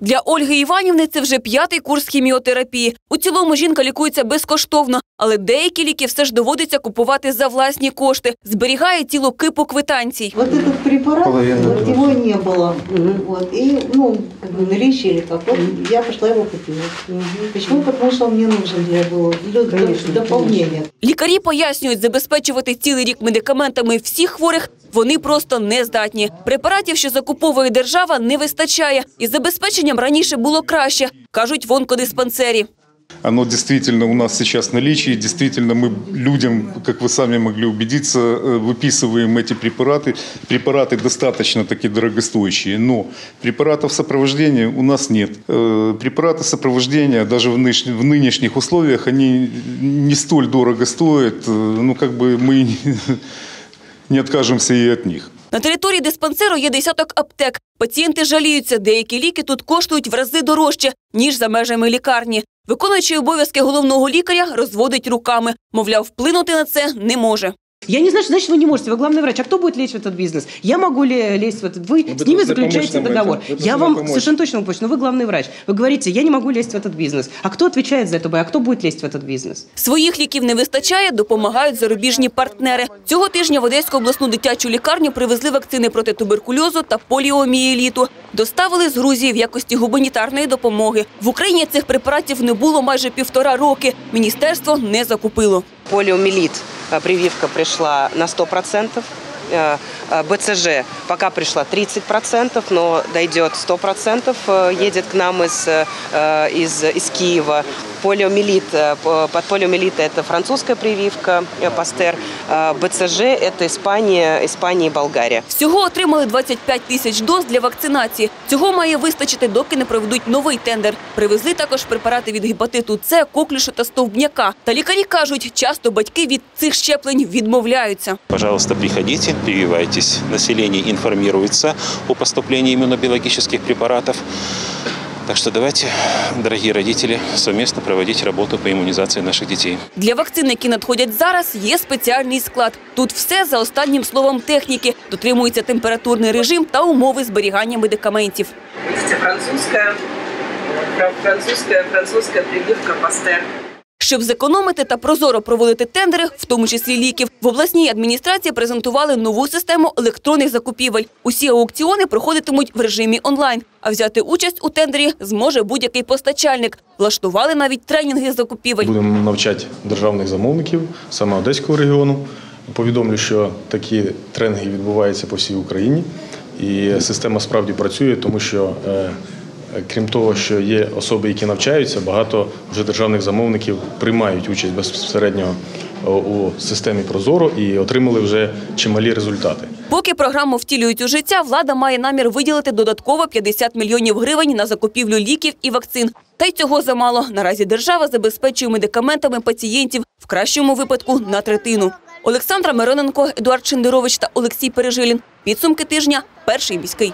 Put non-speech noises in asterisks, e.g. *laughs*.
Для Ольги Іванівни це вже п'ятий курс хіміотерапії. У цілому жінка лікується безкоштовно, але деякі ліки все ж доводиться купувати за власні кошти. Зберігає тіло кипу квитанцій. Вот цей препарат, его не было. Вот, и, ну, как бы наличие или как, вот я пошла его купила. Почему? Потому что он мне нужен для было, для Конечно, дополнения. Лікарі пояснюють, забезпечувати цілий рік медикаментами всіх хворих вони просто не здатні. Препаратів, що закуповує держава, не вистачає. Із забезпеченням раніше було краще, кажуть в онкодиспансері. Оно действительно у нас сейчас в наличии. Действительно, мы людям, как вы сами могли убедиться, э, выписываем эти препараты. Препараты достаточно таки дорогостоящие, но препаратов сопровождения у нас нет. Э, Препараты сопровождения даже в нынеш- в нынешних условиях, они не столь дорого стоят. Э, Ну, как бы мы *laughs* не откажемся и от них. На території диспансеру є десяток аптек. Пацієнти жаліються, деякі ліки тут коштують в рази дорожче, ніж за межами лікарні. Виконуючий обов'язки головного лікаря розводить руками. Мовляв, вплинути на це не може. Я не знаю, что значит вы не можете. Вы главный врач. А кто будет лезть в этот бизнес? Я могу ли лезть в этот? Вы Вы с ними должны заключаете помочь нам договор. в этом. Вы Я должны вам помочь. совершенно точно могу помочь. Но вы главный врач. Вы говорите, я не могу лезть в этот бизнес. А кто отвечает за это? бой? А кто будет лезть в этот бизнес? Своїх ліків не вистачає, допомагають зарубіжні партнери. Цього тижня в Одеську обласну дитячу лікарню привезли вакцини проти туберкульозу та поліомієліту. Доставили з Грузії в якості гуманітарної допомоги. В Україні цих препаратів не було майже півтора роки. Міністерство не закупило. Полиомиелит э, прививка пришла на 100%. э, э, БЦЖ пока пришла 30%, но дойдет 100%, э, едет к нам из, э, из, из Киева. Полиомиелит, э, под полиомиелит это французская прививка, э, Пастер. Э, БЦЖ это Испания, Испания и Болгария. Всього отримали 25 тисяч доз для вакцинації. Цього має вистачити, доки не проведуть новий тендер. Привезли також препарати від гепатиту С, коклюшу та стовбняка. Та лікарі кажуть, часто батьки від цих щеплень відмовляються. Пожалуйста, приходите, прививайтесь. Население информируется о поступлении иммунобиологических препаратов. Так что давайте, дорогие родители, совместно проводить работу по иммунизации наших детей. Для вакцин, які надходять зараз, є спеціальний склад. Тут все за останнім словом техніки. Дотримується температурний режим та умови зберігання медикаментів. Французька французька французька прививка Пастер. Щоб зекономити та прозоро проводити тендери, в тому числі ліків, в обласній адміністрації презентували нову систему електронних закупівель. Усі аукціони проходитимуть в режимі онлайн, а взяти участь у тендері зможе будь-який постачальник. Влаштували навіть тренінги закупівель. Будемо навчати державних замовників саме Одеського регіону. Повідомлю, що такі тренінги відбуваються по всій Україні, і система справді працює, тому що е, крім того, що є особи, які навчаються, багато вже державних замовників приймають участь безпосередньо е, у системі Прозоро і отримали вже чималі результати. Поки програму втілюють у життя, влада має намір виділити додатково 50 мільйонів гривень на закупівлю ліків і вакцин. Та й цього замало. Наразі держава забезпечує медикаментами пацієнтів в кращому випадку на третину. Олександра Мироненко, Едуард Шендерович та Олексій Пережилін. Підсумки тижня. Перший міський.